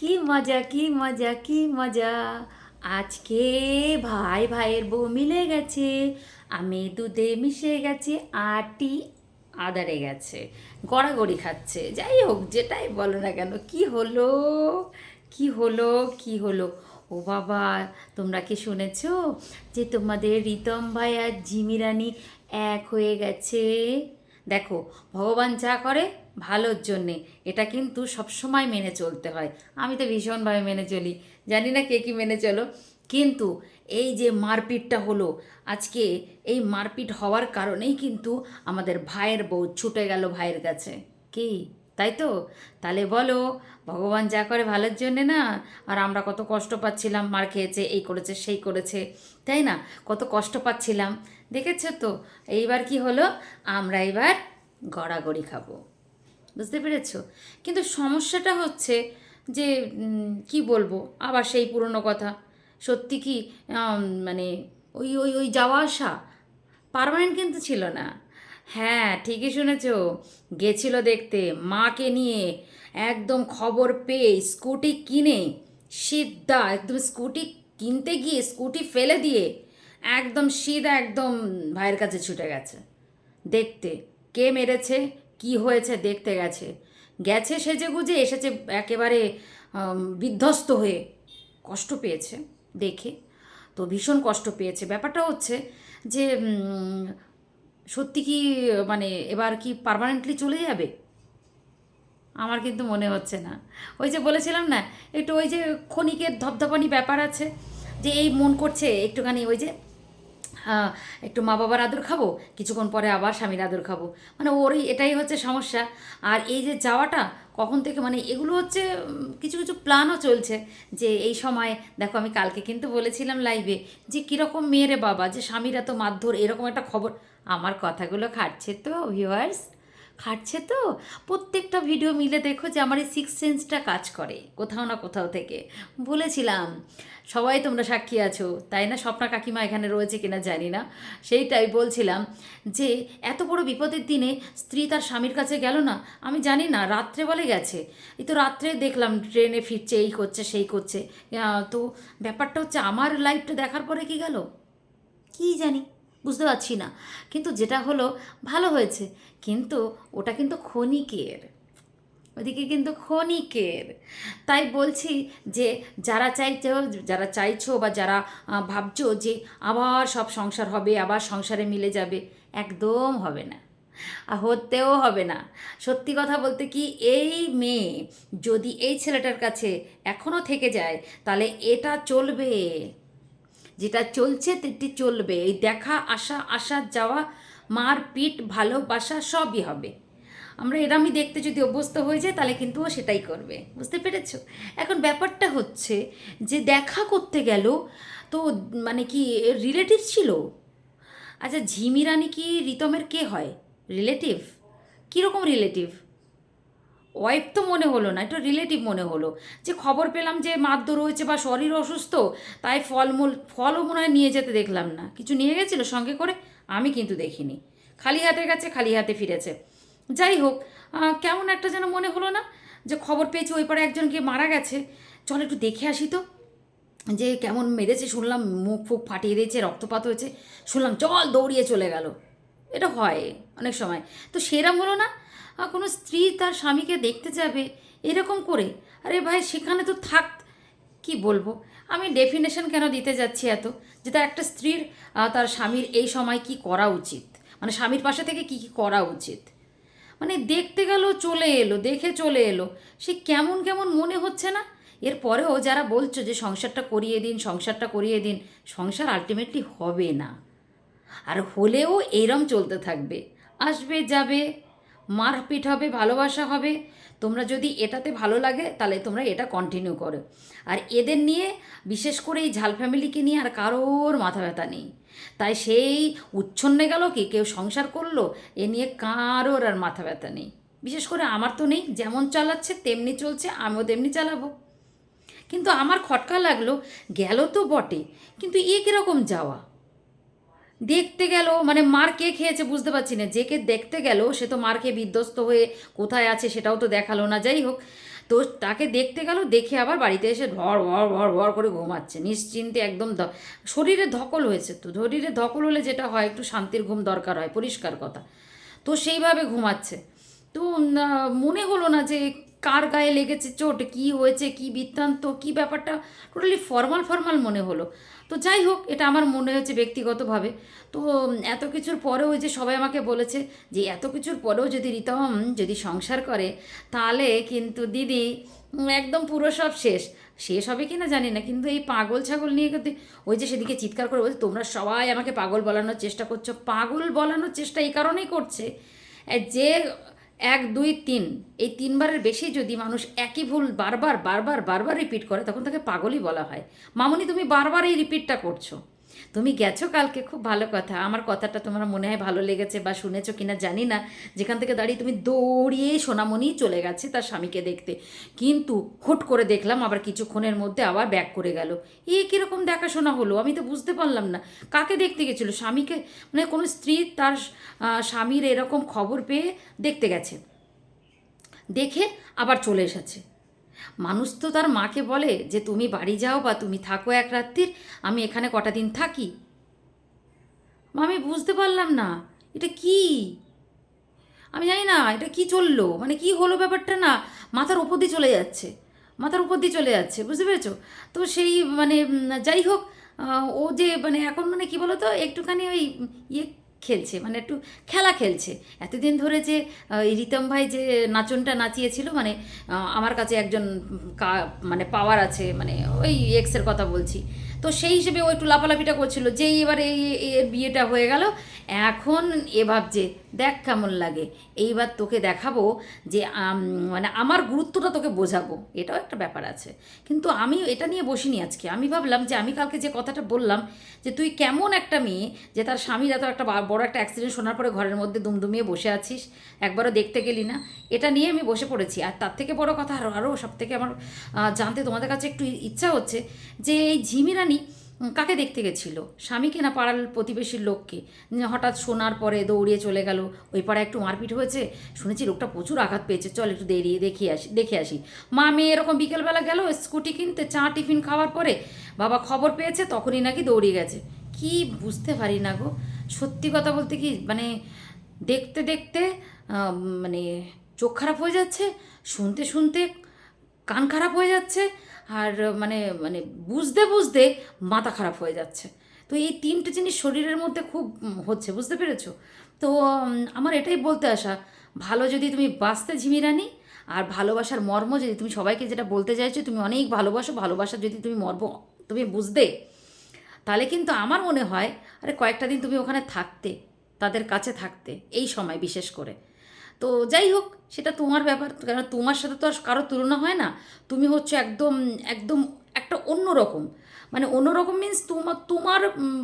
কি মজা কি মজা কি মজা। আজকে ভাই ভাইয়ের বউ মিলে গেছে, আমি দুধে মিশে গেছে, আটি আদারে গেছে, গড়াগড়ি খাচ্ছে। যাই হোক, যেটাই বলো না কেন, কি হলো? কি হলো? কি হলো? ও বাবা, তোমরা কি শুনেছ যে তোমাদের রিতম ভাই আর জিমি রানী এক হয়ে গেছে? দেখো, ভগবান যা করে ভালোর জন্যে। এটা কিন্তু সবসময় মেনে চলতে হয়। আমি তো ভীষণভাবে মেনে চলি। জানি না কে কি মেনে চলো। কিন্তু এই যে মারপিটটা হলো, আজকে এই মারপিট হওয়ার কারণেই কিন্তু আমাদের ভাইয়ের বউ ছুটে গেল ভাইয়ের কাছে। কি? তাই তো? তাহলে বলো, ভগবান যা করে ভালোর জন্যে না, আর আমরা কত কষ্ট পাচ্ছিলাম, মার খেয়েছে, এই করেছে, সেই করেছে। তাই না? কত কষ্ট পাচ্ছিলাম। দেখেছ তো? এইবার কি হলো? আমরা এবার গড়াগড়ি খাব। বুঝতে পেরেছ? কিন্তু সমস্যাটা হচ্ছে যে কি বলব? আবার সেই পুরনো কথা। সত্যি কি মানে ওই ওই ওই যাওয়া আসা পার্মানেন্ট কিন্তু ছিল না। হ্যাঁ ঠিকই শুনেছ। গেছিল দেখতে মাকে নিয়ে, একদম খবর পেয়ে স্কুটি কিনে সিদ্ধা একদম স্কুটি কিনতে গিয়ে স্কুটি ফেলে দিয়ে একদম সিধা একদম ভাইয়ের কাছে ছুটে গেছে। দেখতে কে মেরেছে? কি হয়েছে দেখতে গেছে। গেছে সেজে গুজে এসেছে একেবারে বিধ্বস্ত হয়ে কষ্ট পেয়েছে দেখে। তো ভীষণ কষ্ট পেয়েছে। ব্যাপারটা হচ্ছে যে সত্যি কি মানে এবার কি পার্মানেন্টলি চলে যাবে? আমার কিন্তু মনে হচ্ছে না। ওই যে বলেছিলাম না, একটু ওই যে ক্ষণিকের ধপধপানি ব্যাপার আছে, যে এই মন করছে, একটুখানি ওই যে একটু মা বাবার আদর খাব, কিছুক্ষণ পরে আবার স্বামীর আদর খাব। মানে ওরই এটাই হচ্ছে সমস্যা। আর এই যে যাওয়াটা, কখন থেকে মানে এগুলো হচ্ছে কিছু কিছু প্ল্যানও চলছে যে এই সময়, দেখো আমি কালকে কিন্তু বলেছিলাম লাইভে যে কীরকম মেয়েরে বাবা, যে স্বামীরা তো মারধর, এরকম একটা খবর। আমার কথাগুলো খাটছে তো ভিউয়ার্স খাটছে তো? প্রত্যেকটা ভিডিও মিলে দেখো যে আমার এই সিক্স সেন্সটা কাজ করে, কোথাও না কোথাও থেকে। বলেছিলাম, সবাই তোমরা সাক্ষী আছো, তাই না? স্বপ্না কাকিমা এখানে রয়েছে কিনা জানি না। সেইটাই বলছিলাম যে, এত বড় বিপদের দিনে স্ত্রী তার স্বামীর কাছে গেল না? আমি জানি না রাত্রে বলে গেছে। এই তো রাত্রে দেখলাম ট্রেনে ফিরছে, এই করছে, সেই করছে। তো ব্যাপারটা হচ্ছে আমার লাইফটা দেখার পরে কি গেল? কি জানি? বুঝতে পারছি না। কিন্তু যেটা হলো, ভালো হয়েছে। কিন্তু ওটা কিন্তু ক্ষণিকের। ওদিকে কিন্তু ক্ষণিকের। তাই বলছি যে, যারা চাইছো যারা চাইছো বা যারা ভাবছ যে, আবার সব সংসার হবে, আবার সংসারে মিলে যাবে, একদম হবে না। আর হতেও হবে না। সত্যি কথা বলতে কি, এই মেয়ে যদি এই ছেলেটার কাছে এখনও থেকে যায়, তাহলে এটা চলবে। যেটা চলছে তেটি চলবে। এই দেখা, আসা আসা, যাওয়া, মার পিট, ভালোবাসা সবই হবে। আমরা এরামই দেখতে যদি অভ্যস্ত হয়ে যায় তাহলে কিন্তু ও সেটাই করবে। বুঝতে পেরেছ? এখন ব্যাপারটা হচ্ছে যে দেখা করতে গেল, তো মানে কি রিলেটিভ ছিল? আচ্ছা ঝিমিরানি কি রিতমের কে হয়? রিলেটিভ কীরকম রিলেটিভ ওয়াইফ তো মনে হলো না, একটু রিলেটিভ মনে হলো। যে খবর পেলাম যে মাদ্য রয়েছে বা শরীর অসুস্থ, তাই ফলমূল, ফলও মনে হয় নিয়ে যেতে দেখলাম না। কিছু নিয়ে গেছিল সঙ্গে করে? আমি কিন্তু দেখিনি। খালি হাতে গেছে খালি হাতে ফিরেছে। যাই হোক কেমন একটা যেন মনে হলো না, যে খবর পেয়েছি ওই পারে একজন গিয়ে মারা গেছে। চল একটু দেখে আসি তো। যে কেমন মেরেছে শুনলাম, মুখ ফুক ফাটিয়ে দিয়েছে, রক্তপাত হয়েছে। শুনলাম চল দৌড়িয়ে চলে গেল। এটা হয় অনেক সময়। তো সেরম হলো না কোনো স্ত্রী তার স্বামীকে দেখতে যাবে এরকম করে? আরে ভাই, সেখানে তো থাক, কি বলব? আমি ডেফিনেশন কেন দিতে যাচ্ছি এত? যে তার একটা স্ত্রীর তার স্বামীর এই সময় কি করা উচিত? মানে স্বামীর পাশে থেকে কি কি করা উচিত? মানে দেখতে গেল, চলে এলো, দেখে চলে এলো। সে কেমন কেমন মনে হচ্ছে না? এরপরেও যারা বলছো যে সংসারটা করিয়ে দিন, সংসারটা করিয়ে দিন, সংসার আলটিমেটলি হবে না। আর হলেও এইরম চলতে থাকবে। আসবে, যাবে মারপিট হবে, ভালোবাসা হবে। তোমরা যদি এটাতে ভালো লাগে, তাহলে তোমরা এটা কন্টিনিউ করো। আর এদের নিয়ে, বিশেষ করে এই ঝাল ফ্যামিলিকে নিয়ে আর কারোর মাথা ব্যথা নেই। তাই সেই উচ্ছন্নে গেল কি, কেউ সংসার করল, এ নিয়ে কারোর আর মাথা ব্যথা নেই। বিশেষ করে আমার তো নেই, যেমন চালাচ্ছে, তেমনি চলছে, আমিও তেমনি চালাবো। কিন্তু আমার খটকা লাগল, গেল তো বটে, কিন্তু এ কীরকম যাওয়া? দেখতে গেল মানে মার কে খেয়েছে বুঝতে পারছি না। যে কে দেখতে গেল, সে তো মার খেয়ে বিধ্বস্ত হয়ে কোথায় আছে সেটাও তো দেখাল না, যাই হোক। তো তাকে দেখতে গেল, দেখে আবার বাড়িতে এসে ভর ভর ভর ভর করে ঘুমাচ্ছে। নিশ্চিন্তে একদম শরীরে ধকল হয়েছে তো, শরীরে ধকল হলে যেটা হয়, একটু শান্তির ঘুম দরকার হয়, পরিষ্কার কথা। তো সেইভাবে ঘুমাচ্ছে। তো মনে হলো না যে কার গায়ে লেগেছে চোট, কি হয়েছে, কি বৃত্তান্ত, কি ব্যাপারটা? টোটালি ফর্মাল ফর্মাল মনে হলো। তো যাই হোক, এটা আমার মনে হয়েছে ব্যক্তিগতভাবে। তো এত কিছুর পরেও যে সবাই আমাকে বলেছে যে, এত কিছুর পরেও যদি রিতম যদি সংসার করে, তাহলে কিন্তু দিদি একদম পুরো সব শেষ। শেষ হবে কি না জানি না, কিন্তু এই পাগল ছাগল নিয়ে কিন্তু ওই যে সেদিকে চিৎকার করে বলছে, তোমরা সবাই আমাকে পাগল বলানোর চেষ্টা করছ। পাগল বলানোর চেষ্টা এই কারণেই করছে। যে এক, দুই, তিন। এই তিনবারের বেশি যদি মানুষ একই ভুল বারবার বারবার বারবার রিপিট করে, তখন তাকে পাগলই বলা হয়। মামনি, তুমি বারবার এই রিপিটটা করছ। তুমি গেছো কালকে, খুব ভালো কথা। আমার কথাটা তোমার মনে হয় ভালো লেগেছে বা শুনেছো কিনা জানি না। যেখান থেকে দাঁড়িয়ে তুমি দৌড়িয়ে সোনামণি চলে গেছে তার স্বামীকে দেখতে। কিন্তু হুট করে দেখলাম আবার কিছুক্ষণের মধ্যে আবার ব্যাক করে গেল। এ কীরকম দেখাশোনা হলো? আমি তো বুঝতে পারলাম না। কাকে দেখতে গেছিল? স্বামীকে? মানে কোনো স্ত্রী তার স্বামীর এরকম খবর পেয়ে দেখতে গেছে। দেখে আবার চলে এসেছে। মানুষ তো তার মাকে বলে যে, তুমি বাড়ি যাও বা তুমি থাকো এক রাত্রির, আমি এখানে কটা দিন থাকি। আমি বুঝতে পারলাম না, এটা কি? আমি জানি না, এটা কি চলল? মানে কি হলো ব্যাপারটা না? মাথার উপর দিয়ে চলে যাচ্ছে, মাথার উপর দিয়ে চলে যাচ্ছে, বুঝতে পেরেছ? তো সেই মানে যাই হোক ও যে মানে এখন মানে কি বলো তো একটুখানি ওই ইয়ে খেলছে মানে একটু খেলা খেলছে। এতদিন ধরে যে রিতম ভাই যে নাচনটা নাচিয়েছিল মানে আমার কাছে একজন কা- মানে পাওয়ার আছে মানে ওই এক্সের কথা বলছি। তো সেই হিসেবে ও একটু লাফালাফিটা করছিল, যেই এবার এর বিয়েটা হয়ে গেল, এখন এ ভাবছে দেখ কেমন লাগে। এইবার তোকে দেখাবো যে মানে আমার গুরুত্বটা তোকে বোঝাবো। এটাও একটা ব্যাপার আছে। কিন্তু আমি এটা নিয়ে বসিনি আজকে। আমি ভাবলাম যে আমি কালকে যে কথাটা বললাম যে তুই কেমন একটা মেয়ে যে তার স্বামীর এত একটা বড় একটা অ্যাক্সিডেন্ট শোনার পরে ঘরের মধ্যে দুমদুমিয়ে বসে আছিস। একবারও দেখতে গেলি না। এটা নিয়ে আমি বসে পড়েছি। আর তার থেকে বড় কথা আরও আরও সব থেকে আমার জানতে তোমাদের কাছে একটু ইচ্ছা হচ্ছে যে এই ঝিমি রানী উম, কাকে দেখতে গেছিল? স্বামীকে না পাড়ার প্রতিবেশীর লোককে? হঠাৎ শোনার পরে দৌড়িয়ে চলে গেল। ওই পাড়ায় একটু মারপিট হয়েছে? শুনেছি লোকটা প্রচুর আঘাত পেয়েছে। চল একটু দেরিয়ে দেখিয়ে আসি, দেখে আসি। মা মেয়ে এরকম বিকেলবেলা গেল, স্কুটি কিনতে, চা, টিফিন খাওয়ার পরে বাবা খবর পেয়েছে, তখনই নাকি দৌড়িয়ে গেছে। কি বুঝতে পারি না গো। সত্যি কথা বলতে কি মানে দেখতে দেখতে মানে চোখ খারাপ হয়ে যাচ্ছে, শুনতে শুনতে কান খারাপ হয়ে যাচ্ছে আর মানে মানে বুঝতে বুঝতে মাথা খারাপ হয়ে যাচ্ছে। তো এই তিনটে জিনিস শরীরের মধ্যে খুব হচ্ছে, বুঝতে পেরেছ? তো আমার এটাই বলতে আসা, ভালো যদি তুমি বাঁচতে ঝিমিরানি, আর ভালোবাসার মর্ম যদি তুমি সবাইকে যেটা বলতে চাইছো, তুমি অনেক ভালোবাসো, ভালোবাসা যদি তুমি মর্ম, তুমি বুঝতে, তাহলে কিন্তু আমার মনে হয়, আরে, কয়েকটা দিন তুমি ওখানে থাকতে, তাদের কাছে থাকতে, এই সময় বিশেষ করে। তো যাই হোক, সেটা তোমার ব্যাপার কেন তোমার সাথে তো আর কারও তুলনা হয় না। তুমি হচ্ছে একদম একদম একটা অন্য রকম মানে অন্য রকম মিন্স তোমার তোমার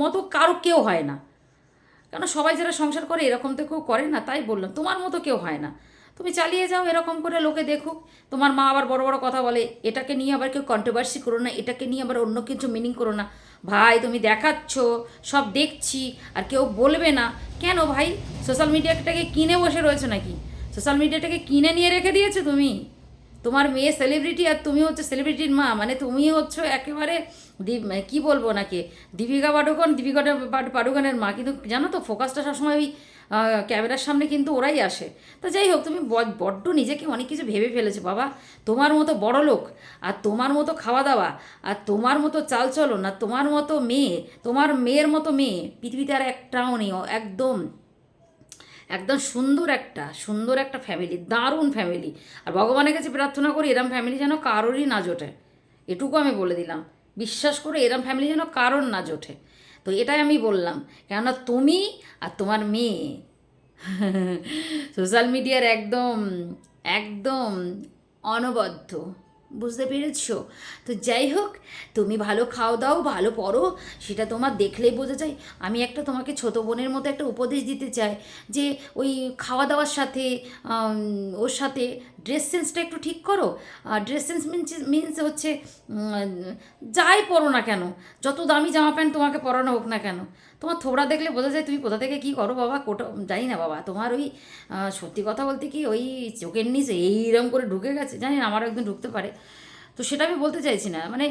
মতো কারও কেউ হয় না। কেন সবাই যারা সংসার করে, এরকম তো কেউ করে না, তাই বললাম, তোমার মতো কেউ হয় না। তুমি চালিয়ে যাও, এরকম করে লোকে দেখুক। তোমার মা আবার বড় বড় কথা বলে, এটাকে নিয়ে আবার কেউ কন্ট্রোভার্সি করো না, এটাকে নিয়ে আবার অন্য কিছু মিনিং করো না। ভাই, তুমি দেখাচ্ছ, সব দেখছি, আর কেউ বলবে না। কেন ভাই? সোশ্যাল মিডিয়াটাকে কিনে বসে রয়েছে নাকি? সোশ্যাল মিডিয়াটাকে কিনে নিয়ে রেখে দিয়েছ তুমি? তোমার মেয়ে সেলিব্রিটি আর তুমি হচ্ছে সেলিব্রিটির মা মানে তুমি হচ্ছে একেবারে মানে কি বলব নাকি দীপিকা পাডুকোন, দীপিকা পাডু- পাডুকোনের মা। কিন্তু জানো তো ফোকাসটা সবসময় ওই ক্যামেরার সামনে কিন্তু ওরাই আসে। তো যাই হোক, তুমি বড্ড নিজেকে অনেক কিছু ভেবে ফেলেছো বাবা। তোমার মতো বড় লোক আর তোমার মতো খাওয়া দাওয়া আর তোমার মতো চালচলন আর তোমার মতো মেয়ে, তোমার মেয়ের মতো মেয়ে, পৃথিবীতে আর একটাও নেই একদম। একদম সুন্দর একটা সুন্দর একটা ফ্যামিলি দারুণ ফ্যামিলি আর ভগবানের কাছে প্রার্থনা করি, এরম ফ্যামিলি যেন কারোরই না জোটে। এটুকু আমি বলে দিলাম। বিশ্বাস করে, এরম ফ্যামিলি যেন কারোর না জোটে। তো এটাই আমি বললাম। কেননা তুমি আর তোমার মেয়ে সোশ্যাল মিডিয়ার একদম একদম অনবদ্য। বুঝতে পেরেছ? তো যাই হোক, তুমি ভালো খাও দাও, ভালো পড়ো, সেটা তোমার দেখলেই বোঝা যায়। আমি একটা তোমাকে ছোট বোনের মতো একটা উপদেশ দিতে চাই, যে ওই খাওয়া দাওয়ার সাথে ওর সাথে ড্রেস সেন্সটা একটু ঠিক করো। আর ড্রেস সেন্স মিনস মিনস হচ্ছে যাই পরো না কেন, যত দামি জামা প্যান্ট তোমাকে পরানো হোক না কেন তোমার থোবড়া দেখলে বোঝা যায় তুমি কোথা থেকে কী করো বাবা, কোটা, জানি না বাবা। তোমার ওই সত্যি কথা বলতে কি ওই চোখের নিচে এইরকম করে ঢুকে গেছে, জানি না আমার একদিন ঢুকতে পারে। তো সেটা আমি বলতে চাইছি না মানে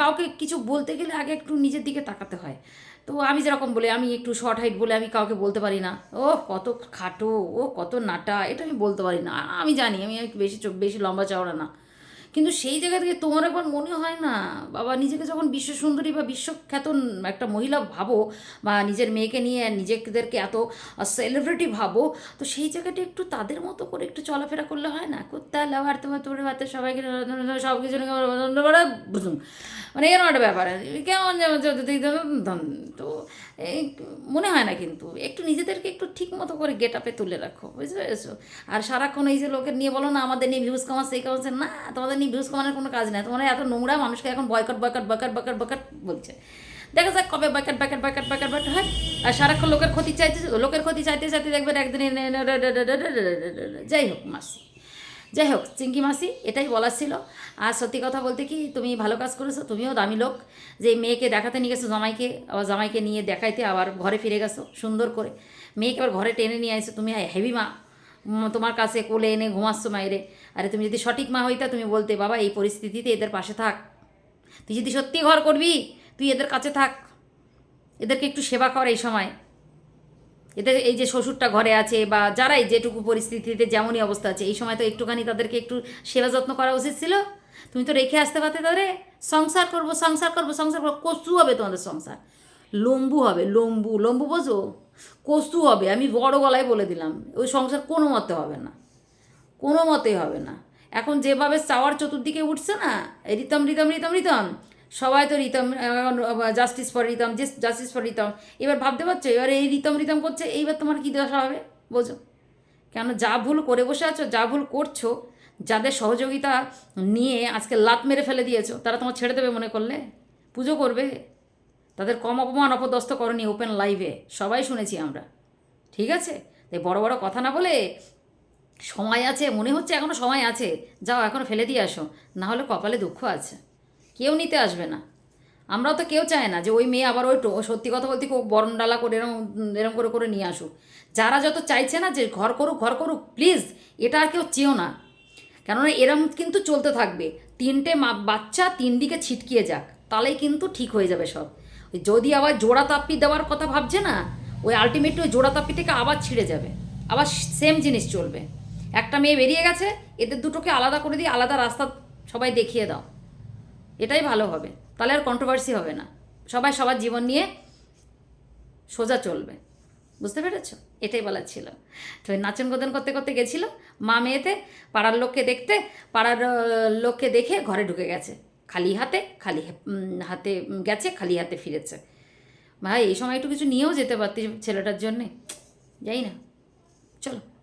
কাউকে কিছু বলতে গেলে আগে একটু নিজের দিকে তাকাতে হয়। তো আমি যেরকম বলে, আমি একটু শর্ট হাইট বলে আমি কাউকে বলতে পারি না। ও কত খাটো ও কত নাটা, এটা আমি বলতে পারি না। আমি জানি, আমি বেশি বেশি লম্বা চওড়া না। কিন্তু সেই জায়গা থেকে তোমার একবার মনে হয় না? বাবা, নিজেকে যখন বিশ্ব সুন্দরী বা বিশ্বখ্যাত একটা মহিলা ভাবো বা নিজের মেয়েকে নিয়ে নিজেদেরকে এত সেলিব্রিটি ভাবো, তো সেই জায়গাটা একটু তাদের মতো করে একটু চলাফেরা করলে হয় না? কোথা লাভার, তোমার তোমার হাতে সবাইকে সব কিছু বুঝুন। মানে এরকম একটা ব্যাপার। কেমন তো এই মনে হয় না কিন্তু, একটু নিজেদেরকে একটু ঠিক মতো করে গেট আপে তুলে রাখো, বুঝতে পেরেছ? আর সারাক্ষণ এই যে লোকের নিয়ে বলো না, আমাদের নিয়ে ভিউজ কামাচ্ছে, এই কামাচ্ছে, না, তোমাদের নিয়ে ভিউজ কামানোর কোনো কাজ নেই তোমার এত নোংরা মানুষকে এখন boycott boycott boycott boycott boycott বলছে দেখা যাক কবে boycott boycott boycott boycott boycott হয় আর সারাক্ষণ লোকের ক্ষতি চাইতে লোকের ক্ষতি চাইতে চাইতে দেখবেন একদিন যাই হোক মাসি যাই হোক চিঙ্কি মাসি এটাই বলার ছিল আর সত্যি কথা বলতে কি তুমি ভালো কাজ করেছ তুমিও দামি লোক যে মেয়েকে দেখাতে নিয়ে গেছো জামাইকে আবার জামাইকে নিয়ে দেখাইতে আবার ঘরে ফিরে গেছো সুন্দর করে মেয়েকে আবার ঘরে টেনে নিয়ে আসছো তুমি হেভি মা তোমার কাছে কোলে এনে ঘুমাচ্ছ মায়েরে আরে তুমি যদি সঠিক মা হইতা, তুমি বলতে, বাবা, এই পরিস্থিতিতে এদের পাশে থাক। তুই যদি সত্যি ঘর করবি, তুই এদের কাছে থাক। এদেরকে একটু সেবা কর এই সময়। এদের এই যে শ্বশুরটা ঘরে আছে বা যারাই যেটুকু পরিস্থিতিতে যেমনই অবস্থা আছে, এই সময় তো একটুখানি তাদেরকে একটু সেবা যত্ন করা উচিত ছিল। তুমি তো রেখে আসতে পারতে তাদের সংসার করব সংসার করব সংসার করব, কচু হবে তোমাদের সংসার। লম্বু হবে, লম্বু লম্বু বোঝো কস্তু হবে, আমি বড় গলায় বলে দিলাম। ওই সংসার কোনো মতে হবে না। কোনো মতেই হবে না। এখন যেভাবে চাওয়ার চতুর্দিকে উঠছে না রিতম রিতম রিতম রিতম, সবাই তো Ritam justice for Ritam justice for Ritam, এবার ভাবতে পারছ? এবার এই রিতম রিতম করছে, এইবার তোমার কী দশা হবে? বোঝো। কেন যা ভুল করে বসে আছো, যা ভুল করছ, যাদের সহযোগিতা নিয়ে আজকে লাত মেরে ফেলে দিয়েছ, তারা তোমার ছেড়ে দেবে মনে করলে? পুজো করবে। তাদের কম অপমান, অপদস্থ করনি ওপেন লাইভে সবাই শুনেছি আমরা। ঠিক আছে? তাই বড় বড় কথা না বলে সময় আছে, মনে হচ্ছে এখনও সময় আছে। যাও এখনও ফেলে দিয়ে আসো। না হলে কপালে দুঃখ আছে। কেউ নিতে আসবে না। আমরাও তো কেউ চায় না যে ওই মেয়ে আবার ওই সত্যি কথা বলতে খুব বরণ ডালা করে এরম এরম করে করে নিয়ে আসুক। যারা যত চাইছে না যে ঘর করুক ঘর করুক প্লিজ এটা আর কেউ চেয়েও না। কেননা এরম কিন্তু চলতে থাকবে। তিনটে মা, বাচ্চা তিন দিকে ছিটকিয়ে যাক, তাহলেই কিন্তু ঠিক হয়ে যাবে সব। যদি আবার জোড়া তাপ্পি দেওয়ার কথা ভাবছে না, ওই আলটিমেটলি ওই জোড়া তাপ্পি থেকে আবার ছিঁড়ে যাবে। আবার সেম জিনিস চলবে। একটা মেয়ে বেরিয়ে গেছে, এদের দুটোকে আলাদা করে দিয়ে আলাদা রাস্তা সবাই দেখিয়ে দাও। এটাই ভালো হবে। তাহলে আর কন্ট্রোভার্সি হবে না। সবাই সবার জীবন নিয়ে সোজা চলবে। বুঝতে পেরেছ? এটাই বলার ছিল। তো নাচন গোদন করতে করতে গেছিল মা মেয়েতে, পাড়ার লোককে দেখতে, পাড়ার লোককে দেখে ঘরে ঢুকে গেছে। খালি হাতে খালি হাতে গেছে, খালি হাতে ফিরেছে। ভাই, এই সময় একটু কিছু নিয়েও যেতে পারতি ছেলেটার জন্যে। যাই না। চলো।